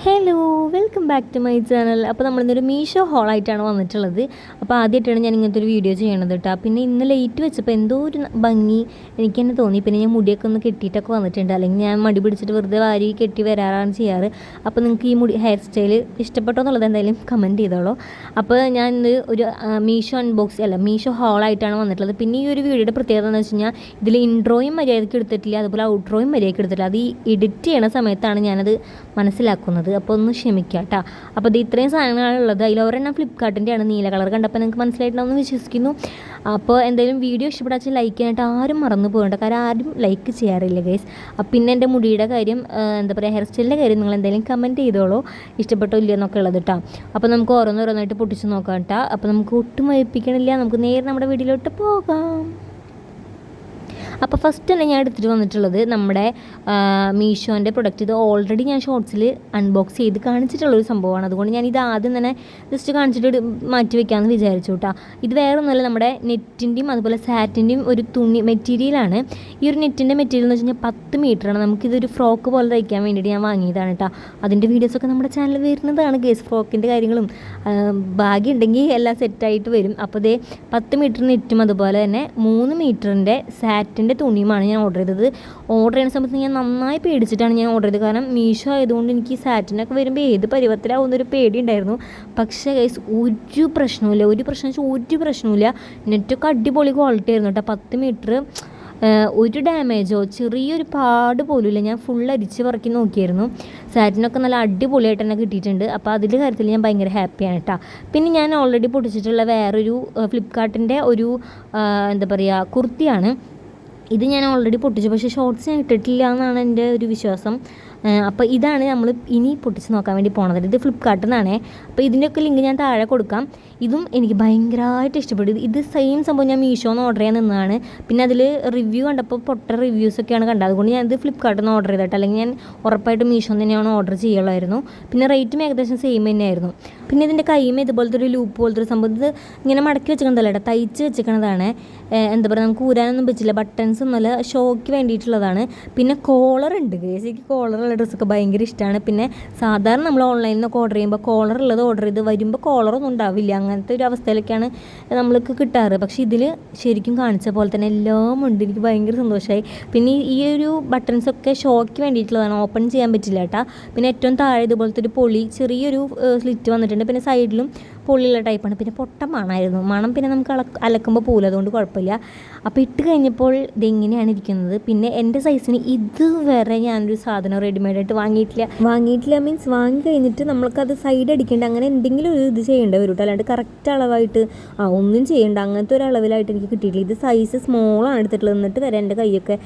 Hello welcome back to my channel അപ്പോൾ നമ്മളിന്നൊരു മീഷോ ഹോളായിട്ടാണ് വന്നിട്ടുള്ളത്. അപ്പോൾ ആദ്യമായിട്ടാണ് ഞാൻ ഇങ്ങനത്തെ ഒരു വീഡിയോ ചെയ്യണത് കേട്ടോ പിന്നെ ഇന്ന് ലേറ്റ് വെച്ചപ്പോൾ എന്തോ ഒരു ഭംഗി എനിക്ക് തന്നെ. തോന്നി പിന്നെ ഞാൻ മുടിയൊക്കെ ഒന്ന് കെട്ടിയിട്ടൊക്കെ വന്നിട്ടുണ്ട്. അല്ലെങ്കിൽ ഞാൻ മടി പിടിച്ചിട്ട് വെറുതെ വാരി കെട്ടി വരാറാണ് ചെയ്യാറ്. അപ്പോൾ നിങ്ങൾക്ക് ഈ മുടി ഹെയർ സ്റ്റൈൽ ഇഷ്ടപ്പെട്ടോ എന്നുള്ളത് എന്തായാലും കമന്റ് ചെയ്തോളൂ. അപ്പോൾ ഞാൻ ഇന്ന് ഒരു മീഷോ അൺബോക്സ് അല്ല മീഷോ ഹോളായിട്ടാണ് വന്നിട്ടുള്ളത്. പിന്നെ ഈ ഒരു വീഡിയോയുടെ പ്രത്യേകത എന്ന് വെച്ച് കഴിഞ്ഞാൽ ഇതിൽ ഇൻട്രോയും മര്യാദയ്ക്ക് എടുത്തിട്ടില്ല. അതുപോലെ ഔട്ട്രോയും മര്യാദയ്ക്ക് എടുത്തിട്ടില്ല. അത് ഈ എഡിറ്റ് ചെയ്യണ സമയത്താണ് ഞാനത് മനസ്സിലാക്കുന്നത്. അപ്പോൾ ഒന്ന് ക്ഷമിക്കുക കേട്ടോ അപ്പോൾ ഇത് ഇത്രയും സാധനങ്ങളാണ് ഉള്ളത്. അതിൽ ഒരെണ്ണം ഫ്ലിപ്കാർട്ടിന്റെയാണ് നീല കളർ. കണ്ടപ്പോൾ നിങ്ങൾക്ക് മനസ്സിലായിട്ടുണ്ടാവുമെന്ന് വിശ്വസിക്കുന്നു. അപ്പോൾ എന്തെങ്കിലും വീഡിയോ ഇഷ്ടപ്പെടാച്ചാൽ ലൈക്ക് ചെയ്യാനായിട്ട് ആരും മറന്നു പോകണ്ട. കാരണം ആരും ലൈക്ക് ചെയ്യാറില്ല ഗൈസ്. അപ്പം പിന്നെ എന്റെ മുടിയുടെ കാര്യം എന്താ പറയുക ഹെയർ സ്റ്റൈലിന്റെ കാര്യം നിങ്ങൾ എന്തെങ്കിലും കമന്റ് ചെയ്തോളൂ. ഇഷ്ടപ്പെട്ടോ ഇല്ലയോ എന്നൊക്കെ ഉള്ളത് കേട്ടോ അപ്പോൾ നമുക്ക് ഓരോന്നോരോന്നായിട്ട് പൊട്ടിച്ച് നോക്കാം കേട്ടോ അപ്പോൾ നമുക്ക് ഒട്ടും വൈപ്പിക്കണില്ല നമുക്ക് നേരെ നമ്മുടെ വീട്ടിലോട്ട് പോകാം. അപ്പോൾ ഫസ്റ്റ് തന്നെ ഞാൻ എടുത്തിട്ട് വന്നിട്ടുള്ളത് നമ്മുടെ മീഷോന്റെ പ്രൊഡക്റ്റ് ഇത് ഓൾറെഡി ഞാൻ ഷോർട്സിൽ അൺബോക്സ് ചെയ്ത് കാണിച്ചിട്ടുള്ളൊരു സംഭവമാണ്. അതുകൊണ്ട് ഞാൻ ഇത് ആദ്യം തന്നെ ജസ്റ്റ് കാണിച്ചിട്ട് മാറ്റി വെക്കാമെന്ന് വിചാരിച്ചു കേട്ടോ ഇത് വേറെ ഒന്നുമല്ല നമ്മുടെ നെറ്റിന്റെയും അതുപോലെ സാറ്റിന്റെയും ഒരു തുണി മെറ്റീരിയലാണ് ഈ ഒരു നെറ്റിന്റെ മെറ്റീരിയൽ എന്ന് വെച്ച് കഴിഞ്ഞാൽ പത്ത് മീറ്ററാണ് നമുക്കിതൊരു ഫ്രോക്ക് പോലെ തയ്ക്കാൻ വേണ്ടിയിട്ട് ഞാൻ വാങ്ങിയതാണ് കേട്ടോ അതിന്റെ വീഡിയോസൊക്കെ നമ്മുടെ ചാനലിൽ വരുന്നതാണ് ഗേസ് ഫ്രോക്കിന്റെ കാര്യങ്ങളും. ഭാഗ്യമുണ്ടെങ്കിൽ എല്ലാം സെറ്റായിട്ട് വരും. അപ്പോൾ ഇതേ പത്ത് മീറ്റർ നെറ്റും അതുപോലെ തന്നെ മൂന്ന് മീറ്ററിന്റെ സാറ്റിന്റെ തുണിയുമാണ് ഞാൻ ഓർഡർ ചെയ്തത്. ഓർഡർ ചെയ്യുന്ന സമയത്ത് ഞാൻ നന്നായി പേടിച്ചിട്ടാണ് ഞാൻ ഓർഡർ ചെയ്തത്. കാരണം മീഷോ ആയതുകൊണ്ട് എനിക്ക് സാറ്റിനൊക്കെ വരുമ്പോൾ ഏത് പരുവത്തിലാവുന്നൊരു പേടി ഉണ്ടായിരുന്നു. പക്ഷേ ഗൈസ് ഒരു പ്രശ്നമില്ല ഒരു പ്രശ്നം വെച്ചാൽ ഒരു പ്രശ്നമില്ല നെറ്റൊക്കെ അടിപൊളി ക്വാളിറ്റി ആയിരുന്നു കേട്ടോ. പത്ത് മീറ്റർ ഒരു ഡാമേജോ ചെറിയൊരു പാട് പോലുമില്ല ഞാൻ ഫുൾ അരിച്ച് പറക്കി നോക്കിയായിരുന്നു. സാറ്റിനൊക്കെ നല്ല അടിപൊളിയായിട്ട് തന്നെ കിട്ടിയിട്ടുണ്ട്. അപ്പോൾ അതിന്റെ കാര്യത്തിൽ ഞാൻ ഭയങ്കര ഹാപ്പിയാണ് കേട്ടോ. പിന്നെ ഞാൻ ഓൾറെഡി പൊട്ടിച്ചിട്ടുള്ള വേറൊരു ഫ്ലിപ്കാർട്ടിന്റെ ഒരു എന്താ പറയുക കുർത്തിയാണ്. ഇത് ഞാൻ ഓൾറെഡി പൊട്ടിച്ചു. പക്ഷേ ഷോർട്സ് ഞാൻ ഇട്ടിട്ടില്ല എന്നാണ് എന്റെ ഒരു വിശ്വാസം. അപ്പോൾ ഇതാണ് നമ്മൾ ഇനി പൊട്ടിച്ച് നോക്കാൻ വേണ്ടി പോണത്. ഇത് ഫ്ലിപ്കാർട്ടിൽ നിന്നാണേ അപ്പോൾ ഇതിന്റെയൊക്കെ ലിങ്ക് ഞാൻ താഴെ കൊടുക്കാം. ഇതും എനിക്ക് ഭയങ്കരമായിട്ട് ഇഷ്ടപ്പെട്ടു. ഇത് സെയിം സംഭവം ഞാൻ മീഷോന്ന് ഓർഡർ ചെയ്യാൻ നിന്നതാണ്. പിന്നെ അതിൽ റിവ്യൂ കണ്ടപ്പോൾ പൊട്ട റിവ്യൂസൊക്കെയാണ് കണ്ടത്. അതുകൊണ്ട് ഞാൻ ഇത് ഫ്ലിപ്കാർട്ടിൽ നിന്ന് ഓർഡർ ചെയ്തിട്ട് അല്ലെങ്കിൽ ഞാൻ ഉറപ്പായിട്ട് മീഷോ തന്നെയാണ് ഓർഡർ ചെയ്യുള്ളായിരുന്നു. പിന്നെ റേറ്റും ഏകദേശം സെയിം തന്നെയായിരുന്നു. പിന്നെ ഇതിന്റെ കൈമ ഇതുപോലത്തെ ഒരു ലൂപ്പ് പോലത്തെ ഒരു സംഭവം. ഇത് ഇങ്ങനെ മടക്കി വെച്ചിരിക്കുന്നതല്ല തയ്ച്ച് വെച്ചിരിക്കുന്നതാണ് എന്താ പറയുക നമുക്ക് ഊരാനൊന്നും പറ്റില്ല. ബട്ടൺസ് ഒന്നുമല്ല ഷോയ്ക്ക് വേണ്ടിയിട്ടുള്ളതാണ്. പിന്നെ കോളർ ഉണ്ട്. ബേസിക്ക് കോളറുള്ള ഡ്രസ്സൊക്കെ ഭയങ്കര ഇഷ്ടമാണ് പിന്നെ സാധാരണ നമ്മൾ ഓൺലൈനിൽ നിന്നൊക്കെ ഓർഡർ ചെയ്യുമ്പോൾ കോളർ ഉള്ളത് ഓർഡർ ചെയ്ത് വരുമ്പോൾ കോളറൊന്നും ഉണ്ടാവില്ല. അങ്ങനത്തെ ഒരു അവസ്ഥയിലൊക്കെയാണ് നമ്മൾക്ക് കിട്ടാറ്. പക്ഷേ ഇതിൽ ശരിക്കും കാണിച്ച പോലെ തന്നെ എല്ലാം ഉണ്ട് എനിക്ക് ഭയങ്കര സന്തോഷമായി പിന്നെ ഈ ഒരു ബട്ടൺസൊക്കെ ഷോയ്ക്ക് വേണ്ടിയിട്ടുള്ളതാണ്. ഓപ്പൺ ചെയ്യാൻ പറ്റില്ല കേട്ടോ പിന്നെ ഏറ്റവും താഴെ ഇതുപോലത്തെ ഒരു പൊളി ചെറിയൊരു സ്ലിറ്റ് വന്നിട്ടുണ്ട്. പിന്നെ സൈഡിലും പൊള്ളിയുള്ള ടൈപ്പാണ് പിന്നെ പൊട്ട മണമായിരുന്നു മണം പിന്നെ നമുക്ക് അള അലക്കുമ്പോൾ പോലും അതുകൊണ്ട് കുഴപ്പമില്ല. അപ്പോൾ ഇട്ട് കഴിഞ്ഞപ്പോൾ ഇതെങ്ങനെയാണ് ഇരിക്കുന്നത്. പിന്നെ എന്റെ സൈസിന് ഇതുവരെ ഞാനൊരു സാധനം റെഡിമെയ്ഡായിട്ട് വാങ്ങിയിട്ടില്ല. വാങ്ങിയിട്ടില്ല മീൻസ് വാങ്ങി കഴിഞ്ഞിട്ട് നമ്മൾക്കത് സൈഡ് അടിക്കേണ്ട. അങ്ങനെ എന്തെങ്കിലും ഒരു ഇത് ചെയ്യേണ്ട വരും കേട്ടോ. അല്ലാണ്ട് കറക്റ്റ് അളവായിട്ട് ആ ഒന്നും ചെയ്യേണ്ട. അങ്ങനത്തെ ഒരു അളവിലായിട്ട് എനിക്ക് കിട്ടിയിട്ടില്ല. ഇത് സൈസ് സ്മോളാണ് എടുത്തിട്ടുള്ളത്. എന്നിട്ട് വരെ എന്റെ കൈയൊക്കെ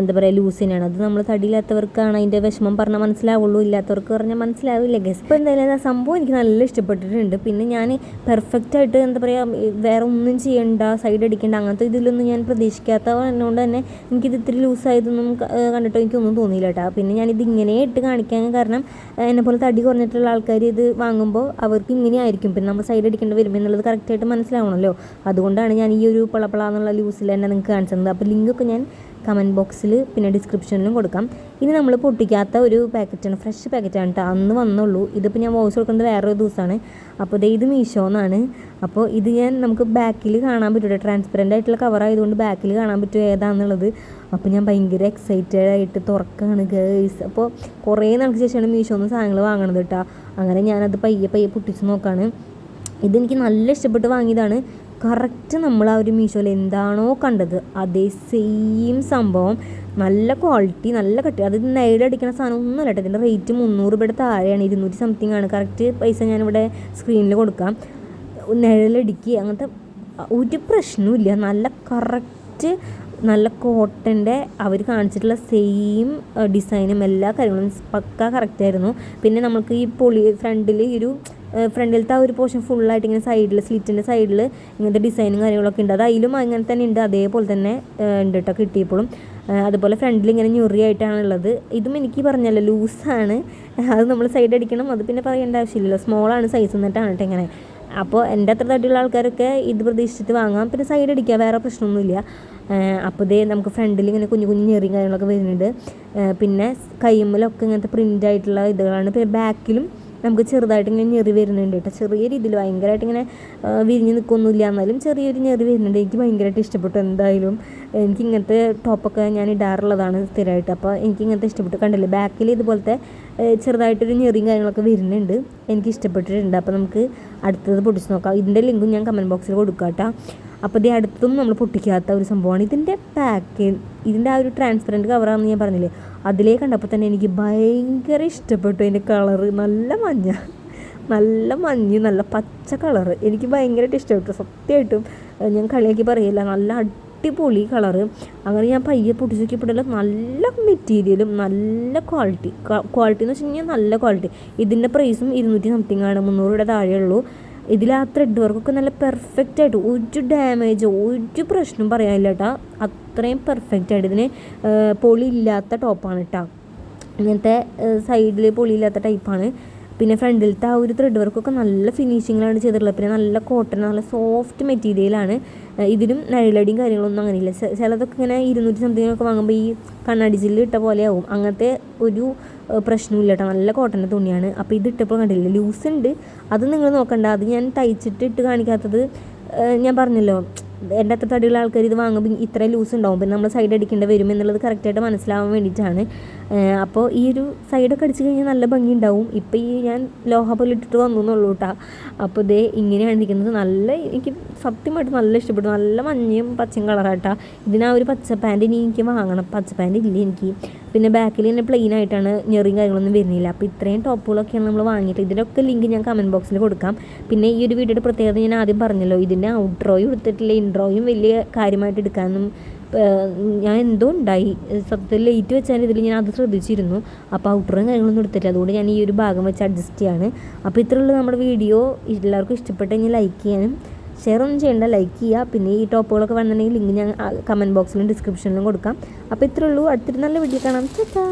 എന്താ പറയുക ലൂസ് തന്നെയാണ്. അത് നമ്മൾ തടിയില്ലാത്തവർക്കാണ് അതിന്റെ വിഷമം പറഞ്ഞാൽ മനസ്സിലാവുള്ളൂ. ഇല്ലാത്തവർക്ക് പറഞ്ഞാൽ മനസ്സിലാവില്ല ഗസ് ഇപ്പോൾ എന്തായാലും ആ സംഭവം എനിക്ക് നല്ല ഇഷ്ടപ്പെട്ടിട്ടുണ്ട്. പിന്നെ ഞാൻ പെർഫെക്റ്റ് ആയിട്ട് എന്താ പറയുക വേറെ ഒന്നും ചെയ്യണ്ട സൈഡ് അടിക്കേണ്ട അങ്ങനത്തെ ഇതിലൊന്നും ഞാൻ പ്രതീക്ഷിക്കാത്ത എന്നോണ്ട് തന്നെ എനിക്കിത് ഇത്തിരി ലൂസായതൊന്നും കണ്ടിട്ടോ എനിക്കൊന്നും തോന്നിയില്ല കേട്ടോ പിന്നെ ഞാനിത് ഇങ്ങനെ ഇട്ട് കാണിക്കാൻ കാരണം എന്നെപ്പോലെ എന്നെ പോലെ തടി കുറഞ്ഞിട്ടുള്ള ആൾക്കാർ ഇത് വാങ്ങുമ്പോൾ അവർക്ക് ഇങ്ങനെ ആയിരിക്കും. പിന്നെ നമ്മൾ സൈഡ് അടിക്കേണ്ടി വരുമ്പോൾ എന്നുള്ളത് കറക്റ്റായിട്ട് മനസ്സിലാവണമല്ലോ അതുകൊണ്ടാണ് ഞാൻ ഈ ഒരു പളപ്പള എന്നുള്ള ലൂസിൽ തന്നെ നിങ്ങൾക്ക് കാണിച്ചത്. അപ്പോൾ ലിങ്കൊക്കെ ഞാൻ കമന്റ് ബോക്സിൽ പിന്നെ ഡിസ്ക്രിപ്ഷനിലും കൊടുക്കാം. ഇനി നമ്മൾ പൊട്ടിക്കാത്ത ഒരു പാക്കറ്റാണ് ഫ്രഷ് പാക്കറ്റാണ് കേട്ടോ. അന്ന് വന്നുള്ളൂ. ഇതിപ്പോൾ ഞാൻ വോയിസ് കൊടുക്കുന്നത് വേറൊരു ദിവസമാണ്. അപ്പോൾ ഇത് ഇത് മീഷോന്നാണ് അപ്പോൾ ഇത് ഞാൻ നമുക്ക് ബാക്കിൽ കാണാൻ പറ്റും ട്രാൻസ്പെറന്റ് ആയിട്ടുള്ള കവർ ആയതുകൊണ്ട് ബാക്കിൽ കാണാൻ പറ്റും ഏതാണെന്നുള്ളത് അപ്പോൾ ഞാൻ ഭയങ്കര എക്സൈറ്റഡ് ആയിട്ട് തുറക്കാണ് ഗേഴ്സ് അപ്പോൾ കുറേ നാൾക്ക് ശേഷമാണ് മീഷോന്ന് സാധനങ്ങൾ വാങ്ങണത് കേട്ടോ. അങ്ങനെ ഞാനത് പയ്യെ പയ്യെ പൊട്ടിച്ച് നോക്കാണ്. ഇതെനിക്ക് നല്ല ഇഷ്ടപ്പെട്ട് വാങ്ങിയതാണ്. കറക്റ്റ് നമ്മൾ ആ ഒരു മീഷോയിൽ എന്താണോ കണ്ടത് അതേ സെയിം സംഭവം. നല്ല ക്വാളിറ്റി നല്ല കട്ടി. അത് നെയിലടിക്കുന്ന സാധനം ഒന്നുമല്ല കേട്ടോ. ഇതിന്റെ റേറ്റ് മുന്നൂറ് രൂപയുടെ താഴെയാണ്. ഇരുന്നൂറ്റി സംതിങ് ആണ്. കറക്റ്റ് പൈസ ഞാനിവിടെ സ്ക്രീനിൽ കൊടുക്കാം. നിഴലടിക്കുക അങ്ങനത്തെ ഒരു പ്രശ്നവുമില്ല നല്ല കറക്റ്റ് നല്ല കോട്ടന്റെ അവർ കാണിച്ചിട്ടുള്ള സെയിം ഡിസൈനും എല്ലാ കാര്യങ്ങളും പക്ക കറക്റ്റായിരുന്നു പിന്നെ നമുക്ക് ഈ പൊളി ഫ്രണ്ടിൽ ഈ ഒരു ഫ്രണ്ടിലത്തെ ആ ഒരു പോർഷൻ ഫുള്ളായിട്ട് ഇങ്ങനെ സൈഡിൽ സ്ലിറ്റിന്റെ സൈഡിൽ ഇങ്ങനത്തെ ഡിസൈനും കാര്യങ്ങളൊക്കെ ഉണ്ട്. അത് അതിലും അങ്ങനെ തന്നെ ഉണ്ട്. അതേപോലെ തന്നെ ഉണ്ട് കേട്ടോ കിട്ടിയപ്പോഴും. അതുപോലെ ഫ്രണ്ടിൽ ഇങ്ങനെ ഞൊറിയായിട്ടാണ് ഉള്ളത് ഇതും എനിക്ക് പറഞ്ഞല്ലോ ലൂസാണ് അത് നമ്മൾ സൈഡ് അടിക്കണം. അത് പിന്നെ പറയേണ്ട ആവശ്യമില്ലല്ലോ. സ്മോളാണ് സൈസ് എന്നിട്ടാണ് കേട്ടോ ഇങ്ങനെ. അപ്പോൾ എന്റെ അത്ര തട്ടിയുള്ള ആൾക്കാരൊക്കെ ഇത് പ്രതീക്ഷിച്ചിട്ട് വാങ്ങാം. പിന്നെ സൈഡ് അടിക്കുക വേറെ പ്രശ്നമൊന്നുമില്ല. അപ്പോൾ ഇതേ നമുക്ക് ഫ്രണ്ടിൽ ഇങ്ങനെ കുഞ്ഞു കുഞ്ഞു ഞെറിയും കാര്യങ്ങളൊക്കെ വരുന്നുണ്ട്. പിന്നെ കയ്യുമ്മലൊക്കെ ഇങ്ങനത്തെ പ്രിന്റ് ആയിട്ടുള്ള ഇതുകളാണ്. പിന്നെ ബാക്കിലും നമുക്ക് ചെറുതായിട്ട് ഇങ്ങനെ ഞെറി വരുന്നുണ്ട് കേട്ടോ. ചെറിയ രീതിയിൽ ഭയങ്കരമായിട്ട് ഇങ്ങനെ വിരിഞ്ഞ് നിൽക്കൊന്നുമില്ല. എന്നാലും ചെറിയൊരു ഞെറി വരുന്നുണ്ട്. എനിക്ക് ഭയങ്കരമായിട്ട് ഇഷ്ടപ്പെട്ടു എന്തായാലും. എനിക്ക് ഇങ്ങനത്തെ ടോപ്പൊക്കെ ഞാൻ ഇടാറുള്ളതാണ് സ്ഥിരമായിട്ട്. അപ്പോൾ എനിക്ക് ഇങ്ങനത്തെ ഇഷ്ടപ്പെട്ടു. കണ്ടില്ലേ? ബാക്കിൽ ഇതുപോലത്തെ ചെറുതായിട്ടൊരു ഞെറിയും കാര്യങ്ങളൊക്കെ വരുന്നുണ്ട്. എനിക്ക് ഇഷ്ടപ്പെട്ടിട്ടുണ്ട്. അപ്പോൾ നമുക്ക് അടുത്തത് പൊടിച്ച് നോക്കാം. ഇതിന്റെ ലിങ്കും ഞാൻ കമന്റ് ബോക്സിൽ കൊടുക്കാം കേട്ടോ. അപ്പോൾ ഇത് അടുത്തും നമ്മൾ പൊട്ടിക്കാത്ത ഒരു സംഭവമാണ്. ഇതിന്റെ പാക്ക് ഇതിന്റെ ആ ഒരു ട്രാൻസ്പെറന്റ് കവറാണെന്ന് ഞാൻ പറഞ്ഞില്ലേ? അതിലേ കണ്ടപ്പോൾ തന്നെ എനിക്ക് ഭയങ്കര ഇഷ്ടപ്പെട്ടു അതിന്റെ കളറ് നല്ല മഞ്ഞ. നല്ല മഞ്ഞ് നല്ല പച്ച കളറ് എനിക്ക് ഭയങ്കരമായിട്ട് ഇഷ്ടപ്പെട്ടു. സത്യമായിട്ടും ഞാൻ കളിയാക്കി പറയില്ല. നല്ല അടിപൊളി കളറ് അങ്ങനെ ഞാൻ പയ്യെ പൊട്ടിച്ച് നോക്കിയപ്പോഴല്ല നല്ല മെറ്റീരിയലും നല്ല ക്വാളിറ്റി ക്വാളിറ്റി എന്ന് വെച്ച് കഴിഞ്ഞാൽ നല്ല ക്വാളിറ്റി ഇതിന്റെ പ്രൈസും ഇരുന്നൂറ്റി സംതിങ് ആണ്. മുന്നൂറ് രൂപയുടെ താഴെയുള്ളൂ ഇതിൽ ആ ത്രെഡ് വർക്കൊക്കെ നല്ല പെർഫെക്റ്റ് ആയിട്ട് ഒരു ഡാമേജ് ഒരു പ്രശ്നവും പറയാനില്ല കേട്ടോ അത്രയും പെർഫെക്റ്റ് ആയിട്ട് ഇതിന് പൊളിയില്ലാത്ത ടോപ്പാണ് കേട്ടോ ഇങ്ങനത്തെ സൈഡിൽ പൊളിയില്ലാത്ത ടൈപ്പാണ് പിന്നെ ഫ്രണ്ടിലത്തെ ആ ഒരു ത്രെഡ് വർക്കൊക്കെ നല്ല ഫിനിഷിങ്ങിലാണ് ചെയ്തിട്ടുള്ളത്. പിന്നെ നല്ല കോട്ടൺ നല്ല സോഫ്റ്റ് മെറ്റീരിയലാണ് ഇതിനും നഴിലടിയും കാര്യങ്ങളൊന്നും അങ്ങനെ ഇല്ല ചിലതൊക്കെ ഇങ്ങനെ ഇരുന്നൂറ്റി സംതിങ്ങിനൊക്കെ വാങ്ങുമ്പോൾ ഈ കണ്ണാടി ജില്ല് ഇട്ട പോലെ ആവും. അങ്ങനത്തെ ഒരു പ്രശ്നമില്ല കേട്ടോ നല്ല കോട്ടന്റെ തുണിയാണ്. അപ്പോൾ ഇത് ഇട്ടപ്പോൾ കണ്ടില്ല ലൂസ് ഉണ്ട്. അത് നിങ്ങൾ നോക്കണ്ട. അത് ഞാൻ തയ്ച്ചിട്ട് ഇട്ട് കാണിക്കാത്തത് ഞാൻ പറഞ്ഞല്ലോ. എന്റെ അത്ര തടിയുള്ള ആൾക്കാർ ഇത് വാങ്ങുമ്പോൾ ഇത്ര ലൂസ് ഉണ്ടാവും. പിന്നെ നമ്മൾ സൈഡ് അടിക്കേണ്ടി വരും എന്നുള്ളത് കറക്റ്റായിട്ട് മനസ്സിലാവാൻ വേണ്ടിയിട്ടാണ്. അപ്പോൾ ഈ ഒരു സൈഡൊക്കെ അടിച്ച് കഴിഞ്ഞാൽ നല്ല ഭംഗി ഉണ്ടാവും ഇപ്പോൾ ഈ ഞാൻ ലോഹ പോലെ ഇട്ടിട്ട് വന്നു എന്നുള്ളൂ കേട്ടോ അപ്പോൾ ഇതേ ഇങ്ങനെയാണ് ഇരിക്കുന്നത്. നല്ല എനിക്ക് സത്യമായിട്ട് നല്ല ഇഷ്ടപ്പെട്ടു. നല്ല മഞ്ഞയും പച്ചയും കളറാട്ടാ ഇതിനാ ഒരു പച്ച പാന്റ് ഇനി എനിക്ക് വാങ്ങണം. പച്ച പാന്റ് ഇല്ല എനിക്ക്. പിന്നെ ബാക്കിൽ തന്നെ പ്ലെയിൻ ആയിട്ടാണ് ഞെറിയും കാര്യങ്ങളൊന്നും വരുന്നില്ല. അപ്പോൾ ഇത്രയും ടോപ്പുകളൊക്കെയാണ് നമ്മൾ വാങ്ങിയിട്ട് ഇതിലൊക്കെ ലിങ്ക് ഞാൻ കമന്റ് ബോക്സിൽ കൊടുക്കാം. പിന്നെ ഈ ഒരു വീഡിയോയുടെ പ്രത്യേകത ഞാൻ ആദ്യം പറഞ്ഞല്ലോ. ഇതിന്റെ ഔട്ട്രോയും എടുത്തിട്ടില്ല. ഇൻട്രോയും വലിയ കാര്യമായിട്ട് എടുക്കാനൊന്നും ഞാൻ എന്തോ ഉണ്ടായി. സത്യത്തിൽ ലേറ്റ് വെച്ചാൽ ഇതിൽ ഞാൻ അത് ശ്രദ്ധിച്ചിരുന്നു. അപ്പോൾ ഔട്ടറും കാര്യങ്ങളൊന്നും എടുത്തില്ല അതുകൊണ്ട് ഞാൻ ഈ ഒരു ഭാഗം വെച്ച് അഡ്ജസ്റ്റ് ചെയ്യാണ്. അപ്പോൾ ഇത്രയുള്ള നമ്മുടെ വീഡിയോ എല്ലാവർക്കും ഇഷ്ടപ്പെട്ടെങ്കിൽ ലൈക്ക് ചെയ്യാനും ഷെയർ ഒന്നും ചെയ്യേണ്ട ലൈക്ക് ചെയ്യുക പിന്നെ ഈ ടോപ്പുകളൊക്കെ വേണമെന്നുണ്ടെങ്കിൽ ലിങ്ക് ഞാൻ കമന്റ് ബോക്സിലും ഡിസ്ക്രിപ്ഷനിലും കൊടുക്കാം. അപ്പോൾ ഇത്രയുള്ളൂ അടുത്തൊരു നല്ല വീഡിയോ കാണാം. ചേട്ടാ